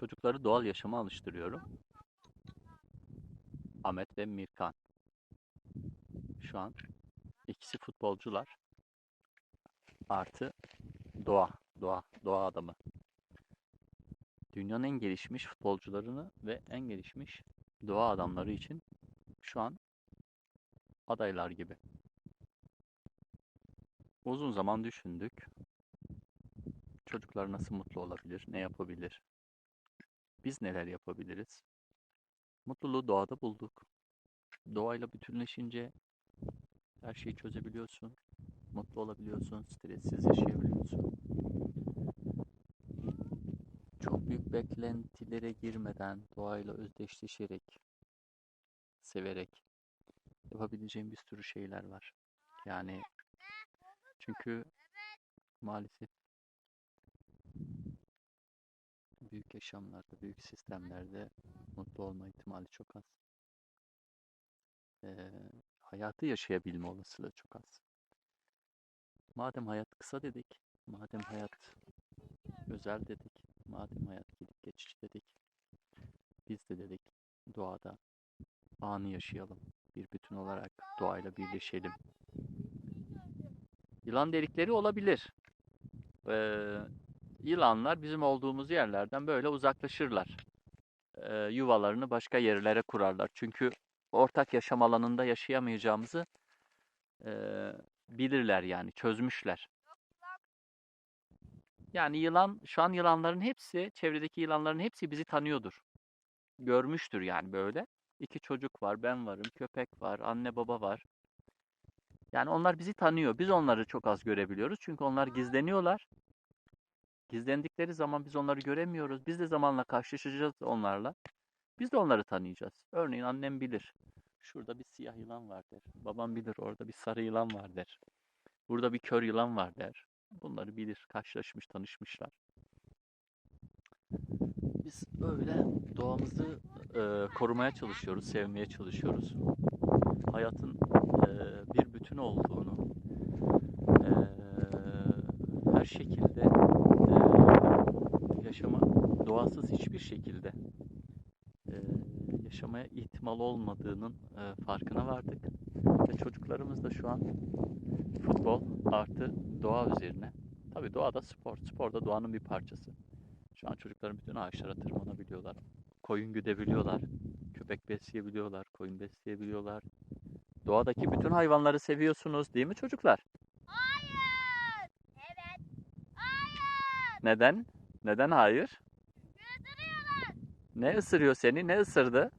Çocukları doğal yaşama alıştırıyorum. Ahmet ve Mirkan. Şu an ikisi futbolcular. Artı doğa, doğa, doğa adamı. Dünyanın en gelişmiş futbolcularını ve en gelişmiş doğa adamları için şu an adaylar gibi. Uzun zaman düşündük. Çocuklar nasıl mutlu olabilir, ne yapabilir? Biz neler yapabiliriz? Mutluluğu doğada bulduk. Doğayla bütünleşince her şeyi çözebiliyorsun. Mutlu olabiliyorsun, stressiz yaşayabiliyorsun. Çok büyük beklentilere girmeden doğayla özdeşleşerek, severek yapabileceğin bir sürü şeyler var. Yani çünkü maalesef büyük yaşamlarda, büyük sistemlerde mutlu olma ihtimali çok az. Ee, hayatı yaşayabilme olasılığı çok az. Madem hayat kısa dedik, madem hayat özel dedik, madem hayat gelip geçici dedik, biz de dedik doğada anı yaşayalım. Bir bütün olarak doğayla birleşelim. Yılan delikleri olabilir. Ee, yılanlar bizim olduğumuz yerlerden böyle uzaklaşırlar. Ee, yuvalarını başka yerlere kurarlar. Çünkü ortak yaşam alanında yaşayamayacağımızı e, bilirler yani çözmüşler. Yani yılan şu an yılanların hepsi çevredeki yılanların hepsi bizi tanıyordur. Görmüştür yani böyle. İki çocuk var, ben varım, köpek var, anne baba var. Yani onlar bizi tanıyor. Biz onları çok az görebiliyoruz. Çünkü onlar gizleniyorlar. Gizlendikleri zaman biz onları göremiyoruz. Biz de zamanla karşılaşacağız onlarla. Biz de onları tanıyacağız. Örneğin annem bilir. Şurada bir siyah yılan var der. Babam bilir orada bir sarı yılan var der. Burada bir kör yılan var der. Bunları bilir. Karşılaşmış, tanışmışlar. Biz öyle doğamızı e, korumaya çalışıyoruz, sevmeye çalışıyoruz. Hayatın e, bir bütün olduğunu, e, her şekilde e, yaşama doğasız hiçbir şekilde e, yaşamaya ihtimal olmadığının e, farkına vardık. Ve çocuklarımız da şu an futbol artı doğa üzerine. Tabii doğada spor, spor da doğanın bir parçası. Şu an çocukların bütün ağaçlara tırmanabiliyorlar. Koyun güdebiliyorlar. Köpek besleyebiliyorlar. Koyun besleyebiliyorlar. Doğadaki bütün hayvanları seviyorsunuz değil mi çocuklar? Hayır. Evet. Hayır. Neden? Neden hayır? Ne ısırıyor seni? Ne ısırdı?